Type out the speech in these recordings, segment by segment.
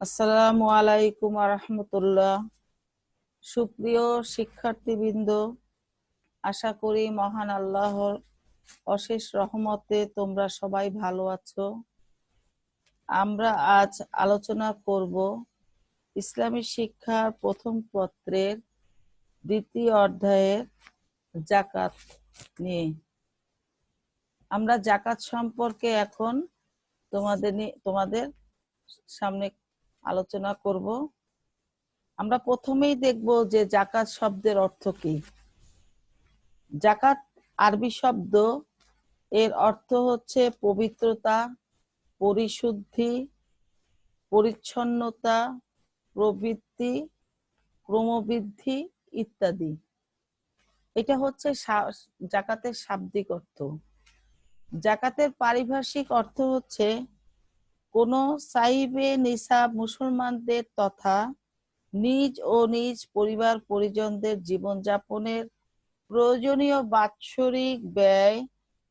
আসসালামু আলাইকুম রহমতুল্লাহ। সুপ্রিয় শিক্ষার্থীবৃন্দ, আশা করি মহান আল্লাহর অশেষ রহমতে তোমরা সবাই ভালো আছো। আমরা আজ আলোচনা করব ইসলামী শিক্ষার প্রথম পত্রের দ্বিতীয় অধ্যায়ের জাকাত নিয়ে। আমরা জাকাত সম্পর্কে এখন তোমাদের তোমাদের সামনে আলোচনা করব। আমরা প্রথমেই দেখব যে জাকাত শব্দের অর্থ কি। জাকাত আরবি শব্দ, এর অর্থ হচ্ছে পবিত্রতা, পরিশুদ্ধি, পরিচ্ছন্নতা, প্রবৃত্তি, ক্রমবৃদ্ধি ইত্যাদি। এটা হচ্ছে জাকাতের শাব্দিক অর্থ। জাকাতের পারিভাষিক অর্থ হচ্ছে কোন সাইবে নিসা মুসলমানদের তথা নিজ ও নিজ পরিবার পরিজনদের জীবনযাপনের প্রয়োজনীয় বাৎসরিক ব্যয়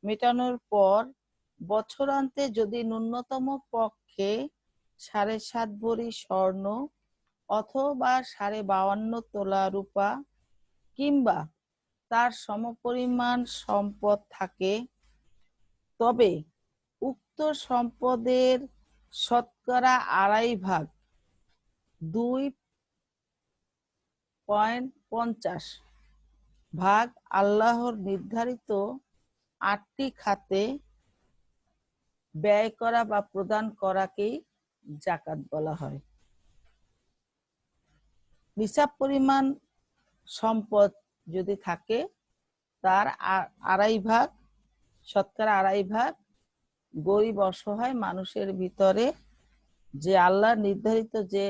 মেটানোর পর বছরান্তে যদি ন্যূনতম পক্ষে সাড়ে সাত ভরি স্বর্ণ অথবা সাড়ে বাউান্ন তোলা রূপা কিংবা তার সমপরিমাণ সম্পদ থাকে, তবে উক্ত সম্পদের শতকরা আড়াই ভাগ, দুই পয়েন্ট পঞ্চাশ ভাগ আল্লাহর নির্ধারিত আটটি খাতে ব্যয় করা বা প্রদান করাকেই জাকাত বলা হয়। নিসাব পরিমাণ সম্পদ যদি থাকে, তার আড়াই ভাগ, শতকরা আড়াই ভাগ গরিব অসহায় মানুষের ভিতরে যে আল্লাহ নির্ধারিত যে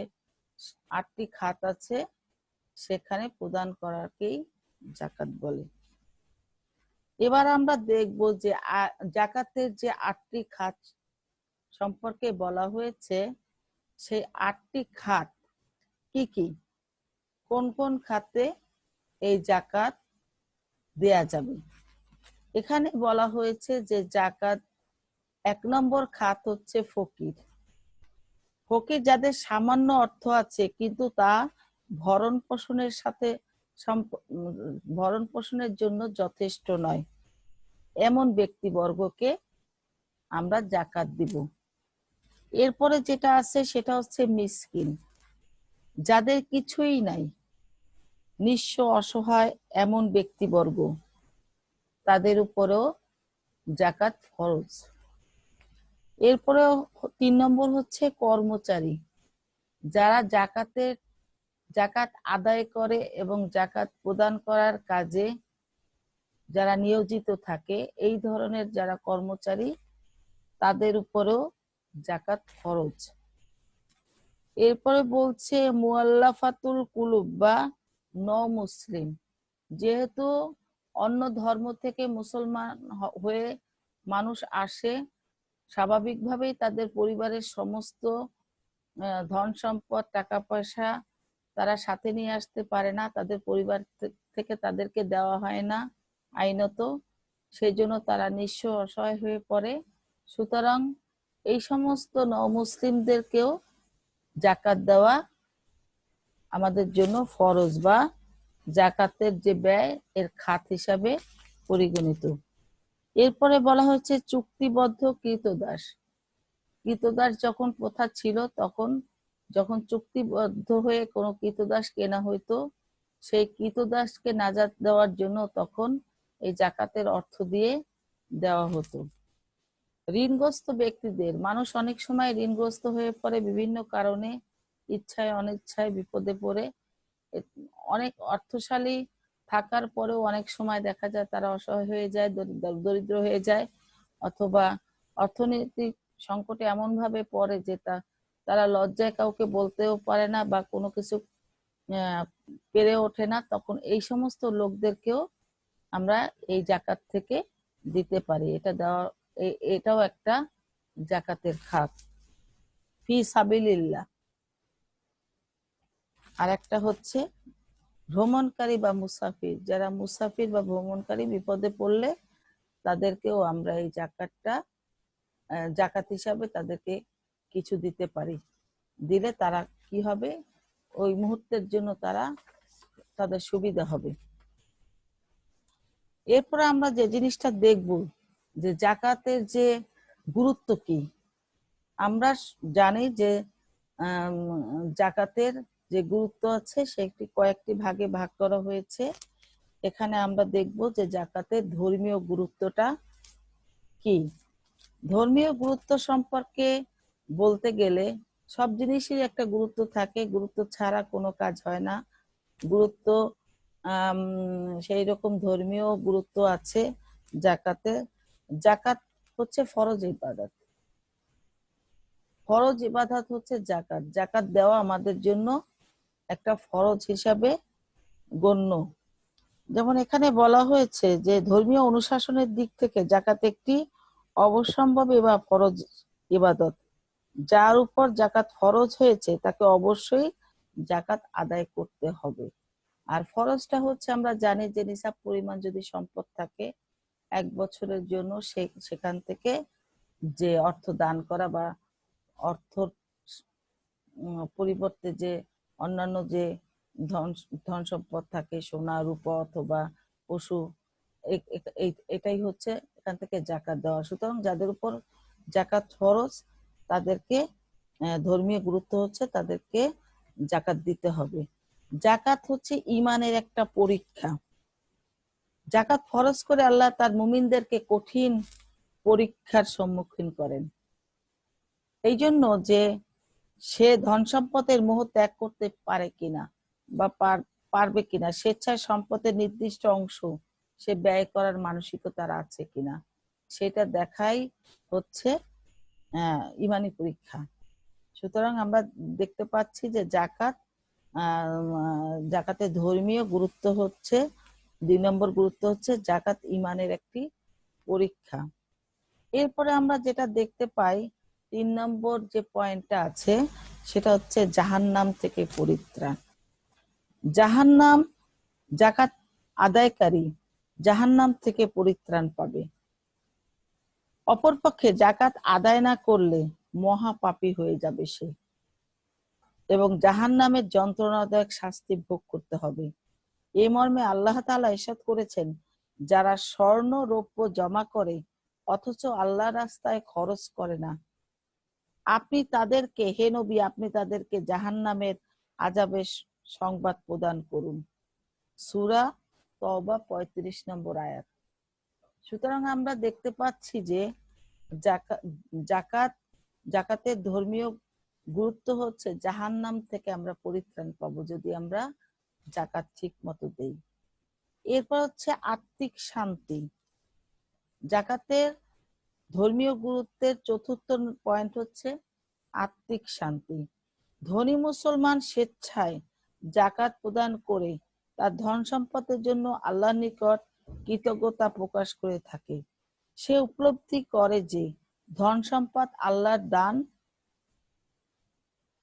আটটি খাত আছে, সেখানে প্রদান করাকেই জাকাত বলে। এবার আমরা দেখব যে জাকাতের যে আটটি খাত সম্পর্কে বলা হয়েছে, সেই আটটি খাত কি কি? কোন কোন খাতে এই জাকাত দেয়া যাবে? এখানে বলা হয়েছে যে জাকাত এক নম্বর খাত হচ্ছে ফকির। ফকির যাদের সামান্য অর্থ আছে, কিন্তু তা ভরণ পোষণের সাথে ভরণ পোষণের জন্য যথেষ্ট নয়। এমন ব্যক্তিবর্গকে আমরা জাকাত দিব। এরপরে যেটা আছে, সেটা হচ্ছে মিসকিন। যাদের কিছুই নাই, নিঃস্ব অসহায় এমন ব্যক্তিবর্গ, তাদের উপরেও জাকাত ফরজ। এরপরে তিন নম্বর হচ্ছে কর্মচারী। যারা জাকাতের জাকাত আদায় করে এবং জাকাত প্রদান করার কাজে যারা নিয়োজিত থাকে, এই ধরনের যারা কর্মচারী, তাদের উপরেও জাকাত খরচ এরপরে বলছে, মুআল্লাফাতুল কুলুব বা ন মুসলিম যেহেতু অন্য ধর্ম থেকে মুসলমান হয়ে মানুষ আসে স্বাভাবিকভাবেই তাদের পরিবারের সমস্ত ধন সম্পদ, টাকা পয়সা তারা সাথে নিয়ে আসতে পারে না। তাদের পরিবার থেকে তাদেরকে দেওয়া হয় না আইনত। সেই জন্য তারা নিঃস্ব অসহায় হয়ে পড়ে। সুতরাং এই সমস্ত মুসলিমদেরকেও জাকাত দেওয়া আমাদের জন্য ফরজ বা জাকাতের যে ব্যয় এর খাত হিসাবে পরিগণিত। এরপরে বলা হচ্ছে চুক্তিবদ্ধ কৃতদাস। কৃতদাস যখন প্রথা ছিল, তখন যখন চুক্তিবদ্ধ হয়ে কোনো কৃতদাস কেনা হইতো, সেই কৃতদাসকে নাজাত দেওয়ার জন্য তখন এই জাকাতের অর্থ দিয়ে দেওয়া হতো। ঋণগ্রস্ত ব্যক্তিদের, মানুষ অনেক সময় ঋণগ্রস্ত হয়ে পড়ে বিভিন্ন কারণে, ইচ্ছায়, অনিচ্ছায় বিপদে পড়ে। অনেক অর্থশালী থাকার পরেও অনেক সময় দেখা যায় তারা অসহায় হয়ে যায়, দরিদ্র- হয়ে যায় অথবা অর্থনৈতিক সংকটে এমন ভাবে পড়ে যে তারা লজ্জায় কাউকে বলতেও পারে না বা কোনো কিছু পেরে ওঠে না, তখন এই সমস্ত লোকদেরকেও আমরা এই জাকাত থেকে দিতে পারি। এটা দেওয়া এটাও একটা জাকাতের খাত। ফি সাবিলিল্লাহ। আর একটা হচ্ছে ভ্রমণকারী বা মুসাফির, যারা মুসাফির বা ভ্রমণকারী বিপদে পড়লে তাদেরকেও আমরা এই জাকাতটা জাকাত হিসাবে তাদেরকে কিছু দিতে পারি। দিলে তারা কি হবে? ওই মুহূর্তের জন্য তারা তাদের সুবিধা হবে। এরপরে আমরা যে জিনিসটা দেখব, যে জাকাতের যে গুরুত্ব কি? আমরা জানি যে জাকাতের যে গুরুত্ব আছে সেটি কয়েকটি ভাগে ভাগ করা হয়েছে। এখানে আমরা দেখব যে জাকাতের ধর্মীয় গুরুত্বটা কি। ধর্মীয় গুরুত্ব সম্পর্কে বলতে গেলে সব জিনিসের একটা গুরুত্ব থাকে। গুরুত্ব ছাড়া কোনো কাজ হয় না। গুরুত্ব সেই রকম ধর্মীয় গুরুত্ব আছে জাকাতে। জাকাত হচ্ছে ফরজ ইবাদত। ফরজ ইবাদত হচ্ছে জাকাত। জাকাত দেওয়া আমাদের জন্য একটা ফরজ হিসাবে গণ্য। যেমন এখানে বলা হয়েছে যে, ধর্মীয় অনুশাসনের দিক থেকে জাকাত একটি অবশ্যম্ভাবী বা ফরজ ইবাদত। যার উপর জাকাত ফরজ হয়েছে, তাকে অবশ্যই জাকাত আদায় করতে হবে। আর ফরজটা হচ্ছে, আমরা জানি যে নিসাব পরিমাণ যদি সম্পদ থাকে, এক বছরের জন্য সেখান থেকে যে অর্থ দান করা বা অর্থ পরিবর্তে যে অন্যান্য যে ধন ধন সম্পদ থাকে, সোনা, রূপা অথবা পশু এটাই হচ্ছে এখান থেকে জাকাত দেওয়া। সুতরাং যাদের উপর জাকাত ফরজ, তাদেরকে ধর্মীয় গুরুত্ব হচ্ছে তাদেরকে জাকাত দিতে হবে। জাকাত হচ্ছে ইমানের একটা পরীক্ষা। জাকাত ফরজ করে আল্লাহ তার মুমিনদেরকে কঠিন পরীক্ষার সম্মুখীন করেন। এই জন্য যে সে ধন সম্পদের মোহ ত্যাগ করতে পারে কিনা বা পার- পারবে কিনা? স্বেচ্ছায় সম্পদের নির্দিষ্ট অংশ সে ব্যয় করার মানসিকতার আছে কিনা? সেটা দেখাই হচ্ছে ইমানি পরীক্ষা। সুতরাং আমরা দেখতে পাচ্ছি যে জাকাত আহ, জাকাতের ধর্মীয় গুরুত্ব হচ্ছে দুই নম্বর গুরুত্ব হচ্ছে জাকাত ইমানের একটি পরীক্ষা। এরপরে আমরা যেটা দেখতে পাই তিন নম্বর যে পয়েন্টটা আছে, সেটা হচ্ছে জাহান্নাম থেকে পরিত্রাণ। জাহান্নাম জাকাত আদায়কারী জাহান্নাম থেকে পরিত্রাণ পাবে। অপরপক্ষে জাকাত আদায় না করলে মহাপাপী হয়ে যাবে সে। এবং জাহান্নামের যন্ত্রণাদায়ক শাস্তি ভোগ করতে হবে। এ মর্মে আল্লাহ তাআলা ইরশাদ করেছেন, যারা স্বর্ণ রৌপ্য জমা করে, অথচ আল্লাহ রাস্তায় খরচ করে না আপনি তাদেরকে, হে নবী, আপনি তাদেরকে জাহান্নামের আজাবের সংবাদ প্রদান করুন। সুরা তবা পঁয়ত্রিশ নম্বর আয়াত। সুতরাং আমরা দেখতে পাচ্ছি যে জাকা- জাকাত জাকাতের ধর্মীয় গুরুত্ব হচ্ছে জাহান্নাম থেকে আমরা পরিত্রাণ পাবো যদি আমরা জাকাত ঠিক মতো দেই। এরপর হচ্ছে আত্মিক শান্তি। জাকাতের ধর্মীয় গুরুত্বের চতুর্থ পয়েন্ট হচ্ছে আত্মিক শান্তি। ধনী মুসলমান স্বেচ্ছায় জাকাত প্রদান করে তার ধন সম্পদের জন্য আল্লাহর নিকট কৃতজ্ঞতা প্রকাশ করে থাকে। সে উপলব্ধি করে যে ধন সম্পদ আল্লাহর দান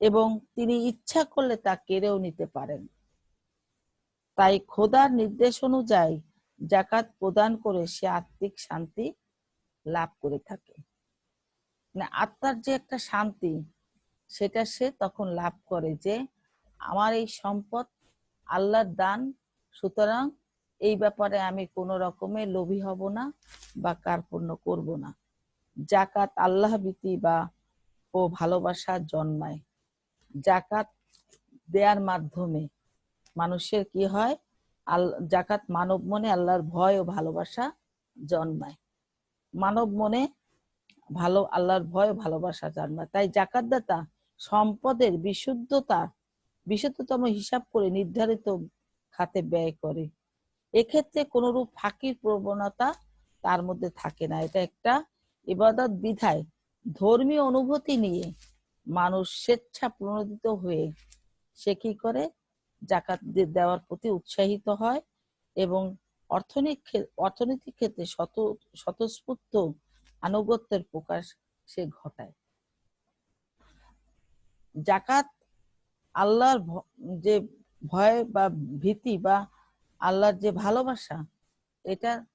এবং তিনি ইচ্ছা করলে তা কেড়েও নিতে পারেন। তাই খোদার নির্দেশ অনুযায়ী জাকাত প্রদান করে সে আত্মিক শান্তি লাভ করে থাকে। মানে আত্মার যে একটা শান্তি, সেটা সে তখন লাভ করে যে, আমার এই সম্পদ, আল্লাহর দান, সুতরাং এই ব্যাপারে আমি কোনো রকমে লোভী হব না বা কার্পণ্য করব না। জাকাত আল্লাহ ভীতি বা ও ভালোবাসা জন্মায়। জাকাত দেয়ার মাধ্যমে মানুষের কি হয়? আল, জাকাত মানব মনে আল্লাহর ভয় ও ভালোবাসা জন্মায়। মানব মনে ভালো, আল্লাহর ভয়, ভালোবাসা জন্মায় তাই জাকাতদাতা সম্পদের বিশুদ্ধতা, বিশুদ্ধতম হিসাব করে নির্ধারিত খাতে ব্যয় করে। এক্ষেত্রে কোনরূপ ফাঁকির প্রবণতা তার মধ্যে থাকে না। এটা একটা ইবাদত বিধায়। ধর্মীয় অনুভূতি নিয়ে মানুষ স্বেচ্ছা প্রণোদিত হয়ে সে কি করে? জাকাত দেওয়ার প্রতি উৎসাহিত হয় এবং অর্থনৈতিক ক্ষে- অর্থনৈতিক ক্ষেত্রে শত, স্বতঃস্ফূর্ত আনুগত্যের প্রকাশ সে ঘটায়। জাকাত আল্লাহর যে ভয় বা ভীতি বা আল্লাহর যে ভালোবাসা, এটা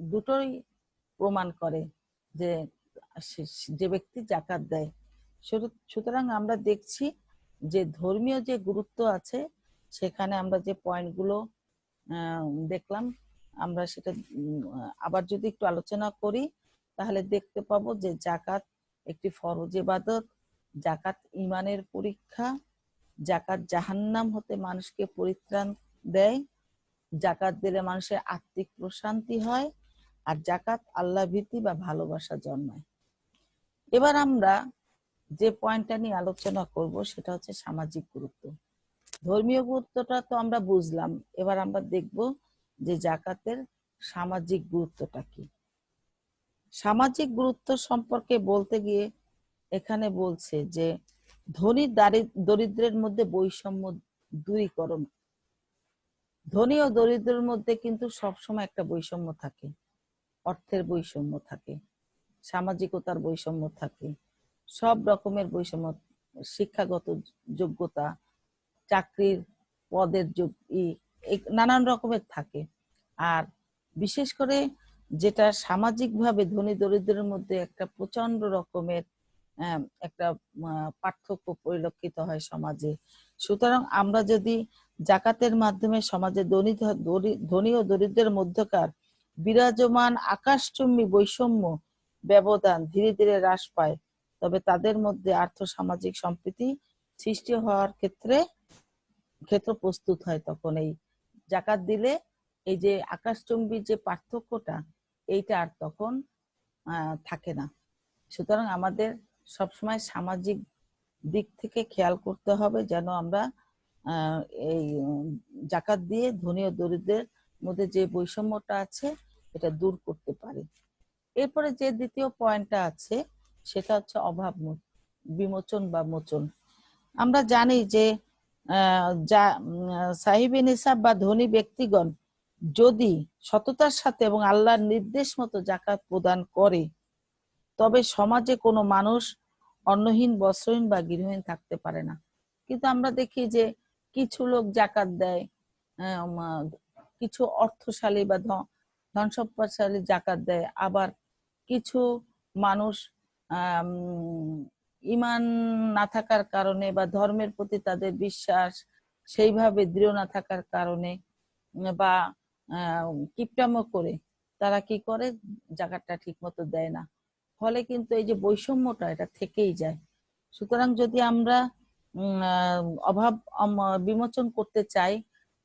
দুটোই প্রমাণ করে যে যে ব্যক্তি জাকাত দেয়। সুতরাং- আমরা দেখছি যে ধর্মীয় যে গুরুত্ব আছে, সেখানে আমরা যে পয়েন্টগুলো দেখলাম। আমরা সেটা আবার যদি একটু আলোচনা করি, তাহলে দেখতে পাবো যে জাকাত একটি ফরজ ইবাদত, জাকাত ইমানের পরীক্ষা, জাকাত জাহান্নাম হতে মানুষকে পরিত্রাণ দেয়, জাকাত দিলে মানুষের আত্মিক প্রশান্তি হয়, আর জাকাত আল্লাহ ভীতি বা ভালোবাসা জন্মায়। এবার আমরা যে পয়েন্টটা নিয়ে আলোচনা করব, সেটা হচ্ছে সামাজিক গুরুত্ব। ধর্মীয় গুরুত্বটা তো আমরা বুঝলাম। এবার আমরা দেখব যে জাকাতের সামাজিক গুরুত্বটা কি। সামাজিক গুরুত্ব সম্পর্কে বলতে গিয়ে এখানে বলছে যে, ধনী দারি- দরিদ্রের মধ্যে বৈষম্য দূরীকরণ ধনী ও দরিদ্রের মধ্যে কিন্তু সবসময় একটা বৈষম্য থাকে, অর্থের বৈষম্য থাকে, সামাজিকতার বৈষম্য থাকে, সব রকমের বৈষম্য, শিক্ষাগত যোগ্যতা চাকরির পদের যোগ নানান রকমের থাকে। আর বিশেষ করে যেটা সামাজিকভাবে ধনী দরিদ্রের মধ্যে একটা প্রচণ্ড রকমের একটা পার্থক্য পরিলক্ষিত হয় সমাজে। সুতরাং আমরা যদি জাকাতের মাধ্যমে সমাজে ধনী- ধনী ও দরিদ্রের মধ্যকার বিরাজমান আকাশচুম্বী বৈষম্য ব্যবধান ধীরে ধীরে হ্রাস পায়, তবে তাদের মধ্যে আর্থ সামাজিক সম্প্রীতি সৃষ্টি হওয়ার ক্ষেত্রে ক্ষেত্র প্রস্তুত হয় তখন এই জাকাত দিলে এই যে আকাশচুম্বী যে পার্থক্যটা, এইটা আর তখন থাকে না। সুতরাং আমাদের সবসময় সামাজিক দিক থেকে খেয়াল করতে হবে যেন আমরা এই, জাকাত দিয়ে ধনী ও দরিদ্রের মধ্যে যে বৈষম্যটা আছে, এটা দূর করতে পারি। এরপরে যে দ্বিতীয় পয়েন্টটা আছে, সেটা হচ্ছে অভাব বিমোচন বা মোচন। আমরা জানি যে যা সাহিবে নিসাব বা ধনী ব্যক্তিগণ যদি সততার সাথে এবং আল্লাহর নির্দেশ মতো জাকাত প্রদান করে তবে সমাজে কোনো মানুষ অন্নহীন বস্ত্রহীন বা গৃহহীন থাকতে পারে না। কিন্তু আমরা দেখি যে কিছু লোক জাকাত দেয় আহ, কিছু অর্থশালী বা ধন সম্পদশালী জাকাত দেয় আবার কিছু মানুষ আম, ইমান না থাকার কারণে বা ধর্মের প্রতি তাদের বিশ্বাস সেইভাবে দৃঢ় না থাকার কারণে বা কিপটামো করে তারা কি করে? জাকাতটা ঠিক মতো দেয় না। ফলে কিন্তু এই যে বৈষম্যটা এটা থেকেই যায়। সুতরাং যদি আমরা অভাব বিমোচন করতে চাই,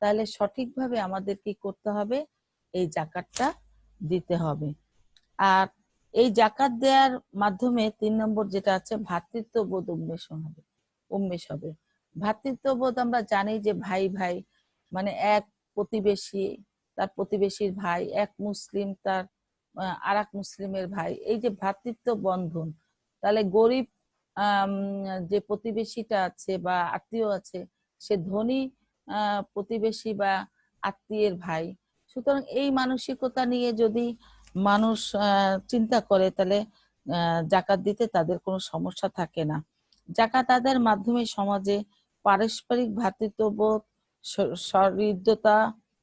তাহলে সঠিকভাবে আমাদের কি করতে হবে? এই জাকাতটা দিতে হবে। আর এই জাকাত দেওয়ার মাধ্যমে তিন নম্বর যেটা আছে ভ্রাতৃত্ববোধ উন্মেষ হবে উন্মেষ হবে। ভ্রাতৃত্ববোধ আমরা জানি যে ভাই ভাই মানে এক প্রতিবেশী, তার প্রতিবেশীর ভাই, এক মুসলিম, তার আর এক মুসলিমের ভাই। এই যে ভ্রাতৃত্ব বন্ধন, তাহলে গরিব যে প্রতিবেশীটা আছে বা আত্মীয় আছে, সে ধনী প্রতিবেশী বা আত্মীয়ের ভাই। সুতরাং এই মানসিকতা নিয়ে যদি মানুষ চিন্তা করে তাহলে জাকাত দিতে তাদের কোনো সমস্যা থাকে না। জাকাত আদায়ের মাধ্যমে সমাজে পারস্পরিক ভ্রাতৃত্ববোধ, স-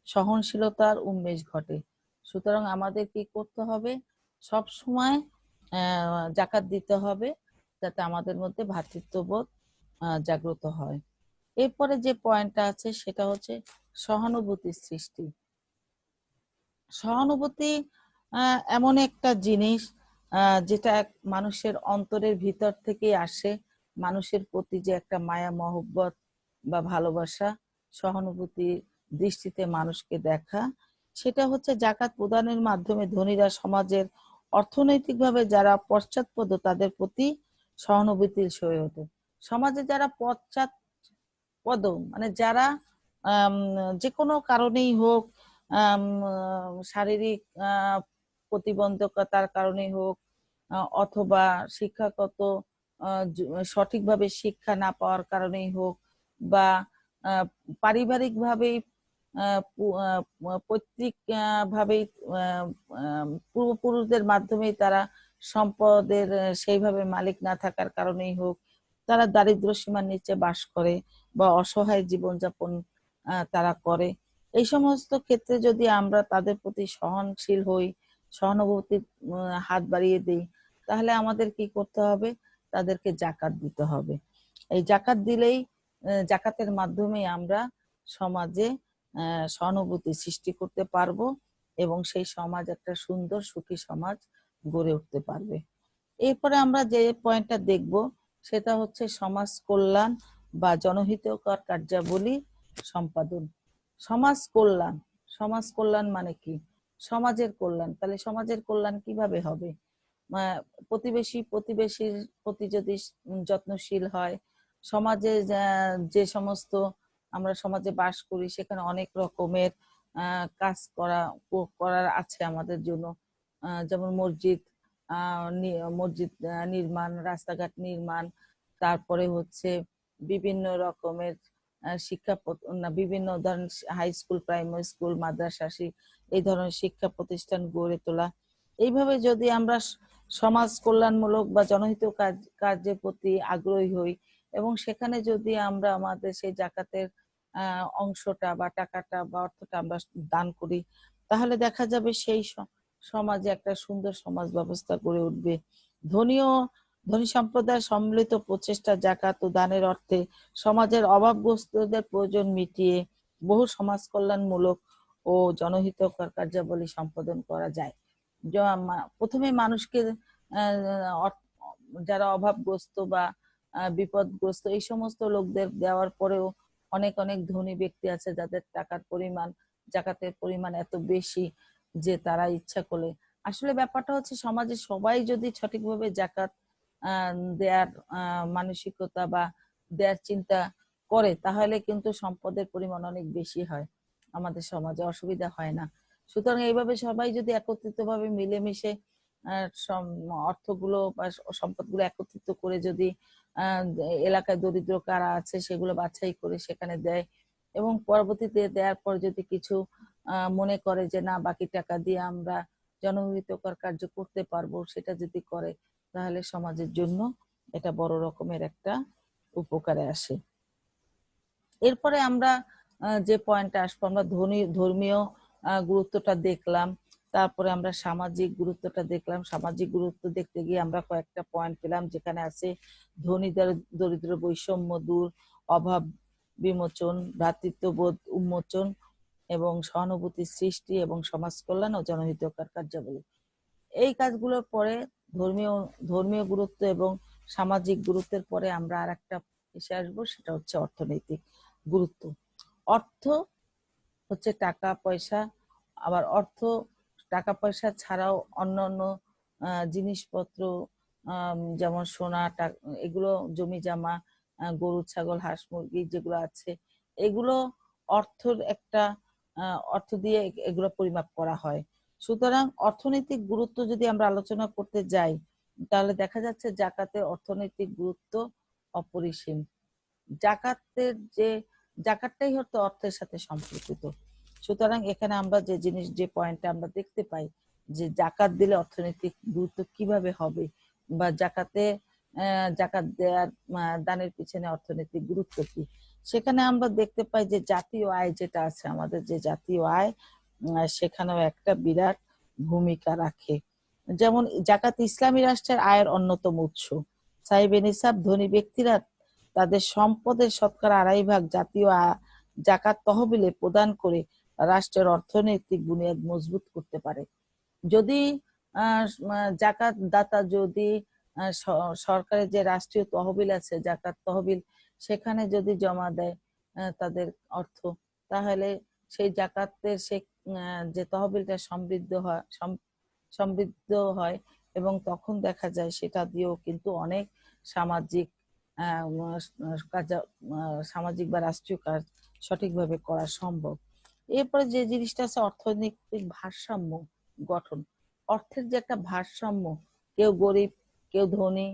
সহনশীলতার উন্মেষ ঘটে। সুতরাং আমাদের কি করতে হবে? সব সময় জাকাত দিতে হবে যাতে আমাদের মধ্যে ভ্রাতৃত্ববোধ জাগ্রত হয়। এরপরে যে পয়েন্টটা আছে সেটা হচ্ছে সহানুভূতি সৃষ্টি। সহানুভূতি এমন একটা জিনিস যেটা মানুষের অন্তরের ভিতর থেকেই আসে। মানুষের প্রতি যে একটা মায়া, মহব্বত বা ভালোবাসা সহানুভূতি দৃষ্টিতে মানুষকে দেখা, সেটা হচ্ছে জাকাত প্রদানের মাধ্যমে ধনীরা সমাজের অর্থনৈতিকভাবে যারা পশ্চাৎপদ, তাদের প্রতি সহানুভূতির হয়ে ওঠে। সমাজে যারা পশ্চাৎপদ মানে যারা যে কোনো কারণেই হোক শারীরিক প্রতিবন্ধকতার কারণেই হোক অথবা শিক্ষাগত সঠিকভাবে শিক্ষা না পাওয়ার কারণেই হোক বা পারিবারিক ভাবেই পৈতৃক ভাবেই পূর্বপুরুষদের মাধ্যমেই তারা সম্পদের সেইভাবে মালিক না থাকার কারণেই হোক, তারা দারিদ্র সীমার নিচে বাস করে বা অসহায় জীবনযাপন তারা করে। এই সমস্ত ক্ষেত্রে যদি আমরা তাদের প্রতি সহনশীল হই সহানুভূতির হাত বাড়িয়ে দিই, তাহলে আমাদের কি করতে হবে? তাদেরকে জাকাত দিতে হবে। এই জাকাত দিলেই জাকাতের মাধ্যমে আমরা সমাজে সহানুভূতি সৃষ্টি করতে পারব এবং সেই সমাজ একটা সুন্দর, সুখী সমাজ গড়ে উঠতে পারবে। এরপরে আমরা যে পয়েন্টটা দেখব, সেটা হচ্ছে সমাজ কল্যাণ বা জনহিতকর কার্যাবলী সম্পাদন। সমাজ কল্যাণ সমাজ কল্যাণ মানে কি? সমাজের কল্যাণ। তাহলে সমাজের কল্যাণ কীভাবে হবে? প্রতিবেশী, প্রতিবেশীর প্রতি যদি যত্নশীল হয়, সমাজে যে সমস্ত আমরা সমাজে বাস করি, সেখানে অনেক রকমের কাজ করা করার আছে আমাদের জন্য। যেমন মসজিদ মসজিদ নির্মাণ, রাস্তাঘাট নির্মাণ, তারপরে হচ্ছে বিভিন্ন রকমের শিক্ষা বিভিন্ন ধরনের হাই স্কুল, প্রাইমারি স্কুল, মাদ্রাসা এই ধরনের শিক্ষা প্রতিষ্ঠান গড়ে তোলা। এইভাবে যদি আমরা সমাজ কল্যাণমূলক বা জনহিত কাজ, কার্যের প্রতি আগ্রহী হই এবং সেখানে যদি আমরা আমাদের সেই জাকাতের অংশটা বা টাকাটা বা অর্থটা আমরা দান করি, তাহলে দেখা যাবে সেই সমাজে একটা সুন্দর সমাজ ব্যবস্থা গড়ে উঠবে। ধনী ও ধনী সম্প্রদায়ের সম্মিলিত প্রচেষ্টা জাকাত ও দানের অর্থে সমাজের অভাবগ্রস্তদের প্রয়োজন মিটিয়ে বহু সমাজ কল্যাণমূলক ও জনহিতকর কার্যাবলী সম্পাদন করা যায়। প্রথমে মানুষকে যারা অভাবগ্রস্ত বা বিপদগ্রস্ত, এই সমস্ত লোকদের দেওয়ার পরেও অনেক অনেক ধনী ব্যক্তি আছে যাদের টাকার পরিমাণ, জাকাতের পরিমাণ এত বেশি যে তারা ইচ্ছা করলে। আসলে ব্যাপারটা হচ্ছে সমাজে সবাই যদি সঠিকভাবে জাকাত দেয়ার মানসিকতা বা দেয়ার চিন্তা করে, তাহলে কিন্তু সম্পদের পরিমাণ অনেক বেশি হয়। আমাদের সমাজে অসুবিধা হয় না। সুতরাং এইভাবে সবাই যদি একত্রিত ভাবে মিলেমিশে অর্থগুলো বা সম্পদগুলো একত্রিত করে যদি এলাকায় দরিদ্র কারা আছে সেগুলো বাছাই করে সেখানে দেয় এবং পরবর্তীতে দেওয়ার পর যদি কিছু মনে করে যে না, বাকি টাকা দিয়ে আমরা জনহিতকর কার্য করতে পারব সেটা যদি করে, তাহলে সমাজের জন্য এটা বড় রকমের একটা উপকারে আসে। এরপরে আমরা যে পয়েন্টে আসব, আমরা ধনী, ধর্মীয় গুরুত্বটা দেখলাম। তারপরে আমরা সামাজিক গুরুত্বটা দেখলাম। সামাজিক গুরুত্ব দেখতে গিয়ে আমরা কয়েকটা পয়েন্ট পেলাম, যেখানে আছে ধনী দর- দরিদ্র বৈষম্য দূর, অভাব বিমোচন, ভ্রাতৃত্ববোধ উন্মোচন এবং সহানুভূতি সৃষ্টি এবং সমাজ কল্যাণ ও জনহিতকর কার্যাবলী। এই কাজগুলোর পরে ধর্মীয় ধর্মীয় গুরুত্ব এবং সামাজিক গুরুত্বের পরে আমরা আর একটা এসে আসব, সেটা হচ্ছে অর্থনৈতিক গুরুত্ব। অর্থ হচ্ছে টাকা পয়সা। আবার অর্থ টাকা পয়সা ছাড়াও অন্যান্য আহ, জিনিসপত্র যেমন সোনা এগুলো জমি জামা গরু ছাগল হাঁস মুরগি যেগুলো আছে এগুলো অর্থর একটা অর্থ দিয়ে এগুলো পরিমাপ করা হয়। সুতরাং অর্থনৈতিক গুরুত্ব যদি আমরা আলোচনা করতে যাই তাহলে দেখা যাচ্ছে জাকাতের অর্থনৈতিক গুরুত্ব অপরিসীম। জাকাতের যে জাকাতটাই হচ্ছে অর্থের সাথে সম্পর্কিত। সুতরাং এখানে আমরা যে জিনিস, যে পয়েন্টটা আমরা দেখতে পাই যে জাকাত দিলে অর্থনৈতিক গুরুত্ব কীভাবে হবে বা জাকাতে জাকাত দেওয়ার দানের পিছনে অর্থনৈতিক গুরুত্ব কি? সেখানে আমরা দেখতে পাই যে জাতীয় আয় যেটা আছে, আমাদের যে জাতীয় আয় সেখানেও একটা বিরাট ভূমিকা রাখে। যেমন, জাকাত ইসলামী রাষ্ট্রের আয়ের অন্যতম উৎস। সাহেব নিসাব ধনী ব্যক্তিরা তাদের সম্পদের শতকরা আড়াই ভাগ জাতীয় জাকাত তহবিলে প্রদান করে রাষ্ট্রের অর্থনৈতিক বুনিয়াদ মজবুত করতে পারে। যদি জাকাত দাতা যদি সরকারের যে রাষ্ট্রীয় তহবিল আছে, জাকাত তহবিল, সেখানে যদি জমা দেয় তাদের অর্থ, তাহলে সেই জাকাতের সে যে তহবিলটা সমৃদ্ধ হয়, সম- সমৃদ্ধ হয় এবং তখন দেখা যায় সেটা দিয়েও কিন্তু অনেক সামাজিক সামাজিক বা রাষ্ট্রীয় কাজ সঠিকভাবে করা সম্ভব। এরপরে যে জিনিসটা আছে, অর্থনৈতিক ভারসাম্য গঠন। অর্থের যে একটা ভারসাম্য, কেউ গরিব, কেউ ধনী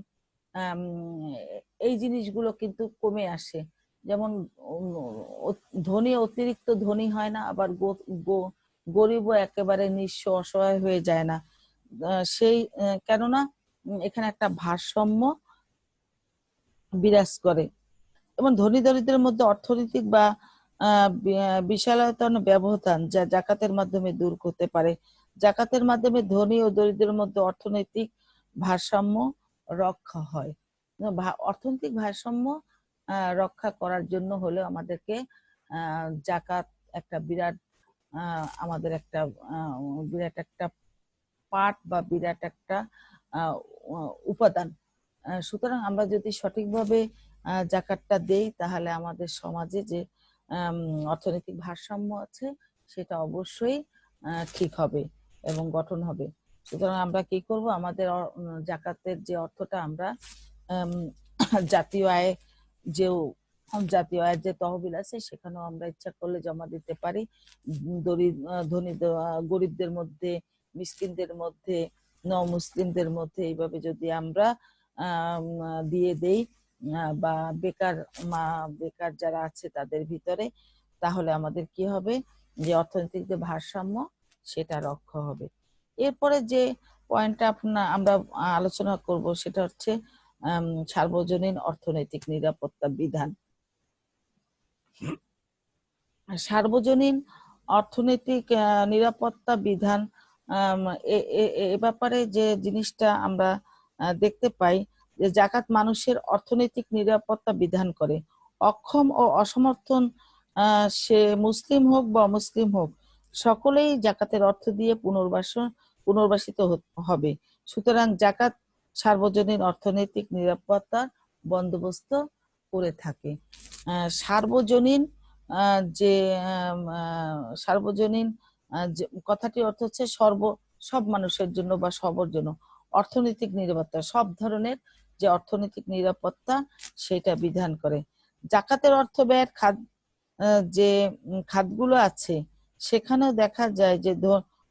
এই জিনিসগুলো কিন্তু কমে আসে। যেমন ধনী, অতিরিক্ত ধনী হয় না, আবার গরিবও একেবারে নিঃস্ব, অসহায় হয়ে যায় না। সেই কেননা এখানে একটা ভারসাম্য বিরাজ করে। এবং ধনী দরিদ্রের মধ্যে অর্থনৈতিক বা আহ, বি- বিশালায়তন ব্যবধান যা জাকাতের মাধ্যমে দূর করতে পারে। জাকাতের মাধ্যমে ধনী ও দরিদ্রের মধ্যে অর্থনৈতিক ভারসাম্য রক্ষা হয়। অর্থনৈতিক ভারসাম্য রক্ষা করার জন্য হলেও আমাদেরকে জাকাত একটা বিরাট আমাদের একটা বিরাট একটা পার্ট বা বিরাট একটা উপাদান। সুতরাং আমরা যদি সঠিকভাবে জাকাতটা দেই তাহলে আমাদের সমাজে যে অর্থনৈতিক ভারসাম্য আছে সেটা অবশ্যই ঠিক হবে এবং গঠন হবে। সুতরাং আমরা কি করব? আমাদের জাকাতের যে অর্থটা আমরা আম, জাতীয় আয় যে জাতীয় আয়ের যে তহবিল আছে সেখানেও আমরা ইচ্ছা করলে জমা দিতে পারি। গরিবদের মধ্যে মিসকিনদের মধ্যে ন মুসলিমদের মধ্যে এইভাবে যদি আমরা দিয়ে দেই বা বেকার মা, বেকার যারা আছে তাদের ভিতরে, তাহলে আমাদের কি হবে? যে অর্থনৈতিক যে ভারসাম্য, সেটা রক্ষা হবে। এরপরে যে পয়েন্টটা আপনার আমরা আলোচনা করব, সেটা হচ্ছে সার্বজনীন অর্থনৈতিক নিরাপত্তা বিধান। সার্বজনীন অর্থনৈতিক নিরাপত্তা বিধান এ- ব্যাপারে যে জিনিসটা আমরা দেখতে পাই যে জাকাত মানুষের অর্থনৈতিক নিরাপত্তা বিধান করে। অক্ষম ও অসমর্থন সে মুসলিম হোক বা অমুসলিম হোক, সকলেই জাকাতের অর্থ দিয়ে পুনর্বাসন পুনর্বাসিত হবে। সুতরাং জাকাত সার্বজনীন অর্থনৈতিক নিরাপত্তার বন্দোবস্ত করে থাকে। সার্বজনীন যে সার্বজনীন কথাটির অর্থ হচ্ছে সর্ব, সব মানুষের জন্য বা সবার জন্য। অর্থনৈতিক নিরাপত্তা, সব ধরনের যে অর্থনৈতিক নিরাপত্তা সেটা বিধান করে। জাকাতের অর্থ ব্যয়ের খাত যে খাতগুলো আছে, সেখানেও দেখা যায় যে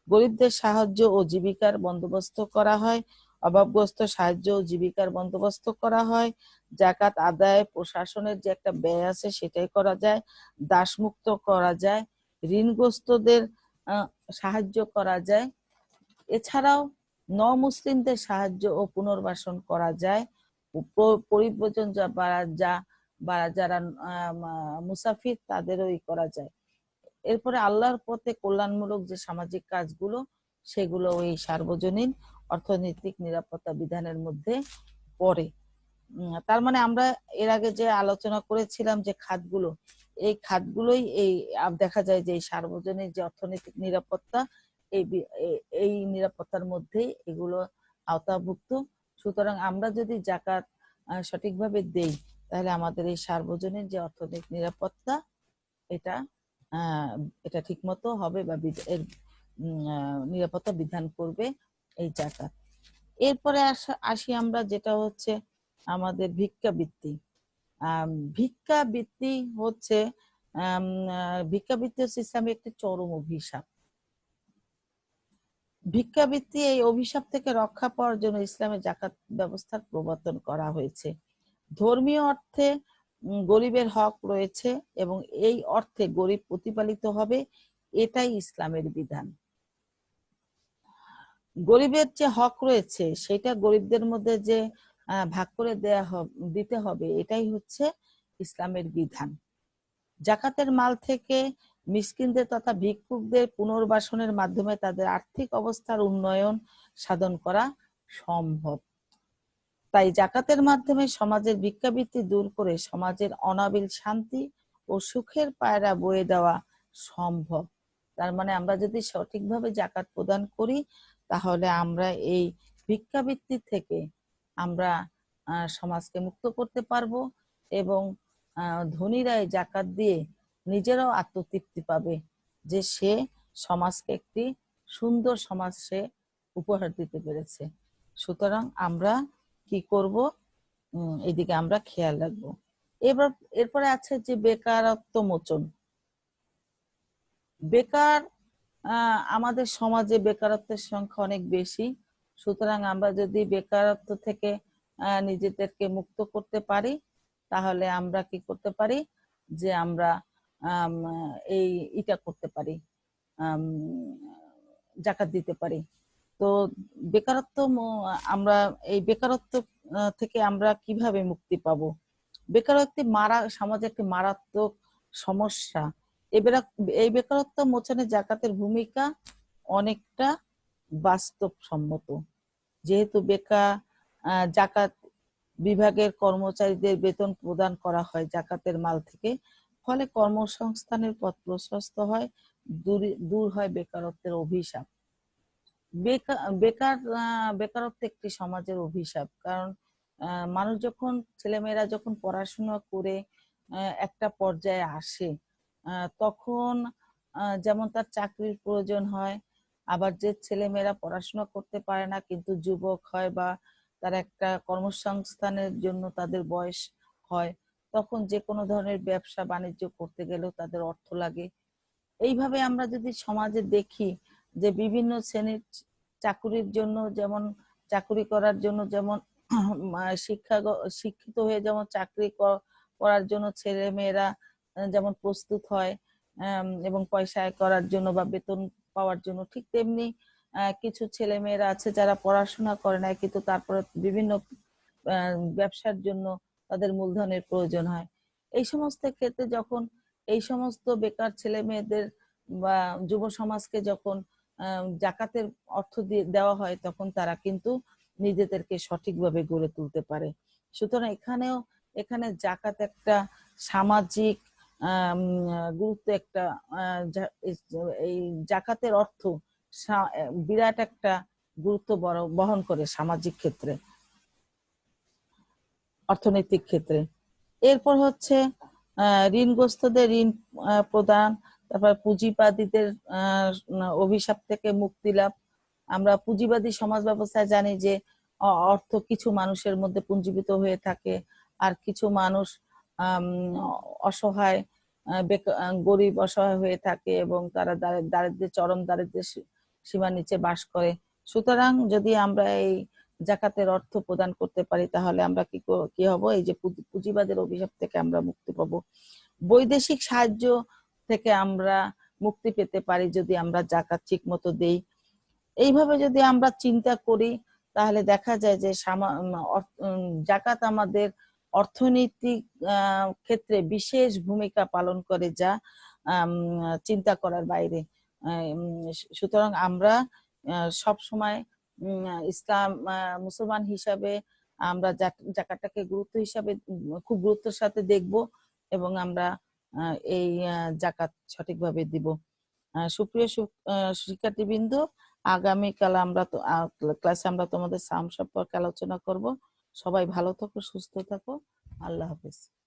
গরিবদের সাহায্য ও জীবিকার বন্দোবস্ত করা হয়, অভাবগ্রস্ত সাহায্য ও জীবিকার বন্দোবস্ত করা হয়, জাকাত আদায়, প্রশাসনের যে একটা ব্যয় আছে সেটাই করা যায়, দাসমুক্ত করা যায়, ঋণগ্রস্তদের সাহায্য করা যায়। এছাড়াও ন মুসলিমদের সাহায্য ও পুনর্বাসন করা যায়। পরিব্রজন যা বা যা, বা, যারা মুসাফির তাদেরও করা যায়। এরপরে আল্লাহর পথে কল্যাণমূলক যে সামাজিক কাজগুলো, সেগুলো ওই সার্বজনীন অর্থনৈতিক নিরাপত্তা বিধানের মধ্যে পড়ে। তার মানে আমরা এর আগে যে আলোচনা করেছিলাম যে খাতগুলো, এই খাতগুলোই এই দেখা যায় যে এই সার্বজনীন যে অর্থনৈতিক নিরাপত্তা এই এই নিরাপত্তার মধ্যেই এগুলো আওতাভুক্ত। সুতরাং আমরা যদি জাকাত সঠিকভাবে দেই, তাহলে আমাদের এই সার্বজনীন যে অর্থনৈতিক নিরাপত্তা, এটা এটা ঠিক মতো হবে বা এর নিরাপত্তা বিধান করবে এই জাকাত এরপরে আসা- আমরা যেটা হচ্ছে আমাদের ভিক্ষাবৃত্তি ভিক্ষাবৃত্তি হচ্ছে ভিক্ষাবৃত্তি হচ্ছে ইসলামের একটি চরম অভিশাপ। ভিক্ষাবৃত্তি এই অভিশাপ থেকে রক্ষা পাওয়ার জন্য ইসলামের জাকাত ব্যবস্থার প্রবর্তন করা হয়েছে। ধর্মীয় অর্থে গরিবের হক রয়েছে এবং এই অর্থে গরিব প্রতিপালিত হবে, এটাই ইসলামের বিধান। গরিবের যে হক রয়েছে, সেটা গরিবদের মধ্যে যে ভাগ করে দেয়া দিতে হবে, এটাই হচ্ছে ইসলামের বিধান। জাকাতের মাল থেকে মিসকিনদের তথা ভিক্ষুকদের পুনর্বাসনের মাধ্যমে তাদের আর্থিক অবস্থার উন্নয়ন সাধন করা সম্ভব। তাই জাকাতের মাধ্যমে সমাজের ভিক্ষাবৃত্তি দূর করে সমাজের অনাবিল শান্তি ও সুখের পায়রা বয়ে দেওয়া সম্ভব। তার মানে আমরা যদি সঠিকভাবে জাকাত প্রদান করি তাহলে আমরা এই ভিক্ষাবৃত্তি থেকে আমরা সমাজকে মুক্ত করতে পারব এবং আহ, ধনীরা এই জাকাত দিয়ে নিজেরাও আত্মতৃপ্তি পাবে যে সে সমাজকে একটি সুন্দর সমাজ সে উপহার দিতে পেরেছে। সুতরাং আমরা কি করব? এদিকে আমরা খেয়াল রাখব। এবার এরপরে আছে যে বেকারত্ব মোচন। বেকার আমাদের সমাজে বেকারত্বের সংখ্যা অনেক বেশি। সুতরাং আমরা যদি বেকারত্ব থেকে নিজেদেরকে মুক্ত করতে পারি তাহলে আমরা কি করতে পারি? যে আমরা আম, এই ইটা করতে পারি জাকাত দিতে পারি। তো বেকারত্ব আমরা এই বেকারত্ব থেকে আমরা কীভাবে মুক্তি পাবো? বেকারত্ব মারা সমাজে একটি মারাত্মক সমস্যা। এই বেকারত্ব মোচনে জাকাতের ভূমিকা অনেকটা বাস্তবসম্মত। যেহেতু আহ, জাকাত বিভাগের কর্মচারীদের বেতন প্রদান করা হয় জাকাতের মাল থেকে ফলে কর্মসংস্থানের পথ প্রশস্ত হয়, দূর হয় বেকারত্বের অভিশাপ। বেকার বেকারত্ব একটি সমাজের অভিশাপ। কারণ মানুষ যখন, ছেলেমেয়েরা যখন পড়াশোনা করে একটা পর্যায়ে আসে তখন যেমন তার চাকরির প্রয়োজন হয়, আবার যে ছেলেমেয়েরা পড়াশোনা করতে পারে না, কিন্তু যুবক হয় বা তার একটা কর্মসংস্থানের জন্য তাদের বয়স হয় তখন যে কোনো ধরনের ব্যবসা বাণিজ্য করতে গেলেও তাদের অর্থ লাগে। এইভাবে আমরা যদি সমাজে দেখি যে বিভিন্ন শ্রেণির চাকুরির জন্য যেমন চাকুরি করার জন্য যেমন শিক্ষা শিক্ষিত হয়ে যেমন চাকরি করার জন্য ছেলে মেয়েরা যেমন প্রস্তুত হয় এবং পয়সা আয় করার জন্য বা বেতন পাওয়ার জন্য ঠিক তেমনি কিছু ছেলে মেয়েরা আছে যারা পড়াশোনা করে না কিন্তু তারপরে বিভিন্ন ব্যবসার জন্য তাদের মূলধনের প্রয়োজন হয়। এই সমস্ত ক্ষেত্রে যখন এই সমস্ত বেকার ছেলে মেয়েদের বা যুব সমাজকে যখন জাকাতের অর্থ দিয়ে দেওয়া হয়, তখন তারা কিন্তু নিজেদেরকে সঠিকভাবে গড়ে তুলতে পারে। সুতরাং এখানেও, এখানে জাকাত একটা সামাজিক গুরুত্ব একটা এই জাকাতের অর্থ বিরাট একটা গুরুত্ব বহন করে সামাজিক ক্ষেত্রে। অর্থনৈতিক ক্ষেত্রে। এরপর হচ্ছে ঋণগ্রস্তদের ঋণ প্রদান, তারপর পুঁজিবাদীদের অভিশাপ থেকে মুক্তি লাভ। আমরা পুঁজিবাদী সমাজ ব্যবস্থায় জানি যে অর্থ কিছু মানুষের মধ্যে পুঞ্জীবিত হয়ে থাকে আর কিছু মানুষ অসহায় গরিব, অসহায় হয়ে থাকে এবং তারা দারি- দারিদ্র্যের চরম দারিদ্র্যের সী- সীমার নিচে বাস করে। সুতরাং যদি আমরা এই জাকাতের অর্থ প্রদান করতে পারি, তাহলে আমরা কি কি হব? এই যে পুঁজিবাদের অভিশাপ থেকে আমরা মুক্তি পাবো। বৈদেশিক সাহায্য থেকে আমরা মুক্তি পেতে পারি যদি আমরা জাকাত ঠিক মতো দেই। এইভাবে যদি আমরা চিন্তা করি, তাহলে দেখা যায় যে জাকাত আমাদের অর্থনৈতিক ক্ষেত্রে বিশেষ ভূমিকা পালন করে যা চিন্তা করার বাইরে। সুতরাং আমরা সব সময় ইসলাম মুসলমান হিসাবে আমরা জাক- জাকাতটাকে গুরুত্ব হিসাবে খুব গুরুত্বের সাথে দেখব এবং আমরা এই জাকাত সঠিকভাবে দিব। সুপ্রিয় শিক্ষার্থীবৃন্দ, আগামীকাল আমরা তো ক্লাসে আমরা তোমাদের সাম সম্পর্কে আলোচনা করব। সবাই ভালো থাকো, সুস্থ থাকো। আল্লাহ হাফিজ।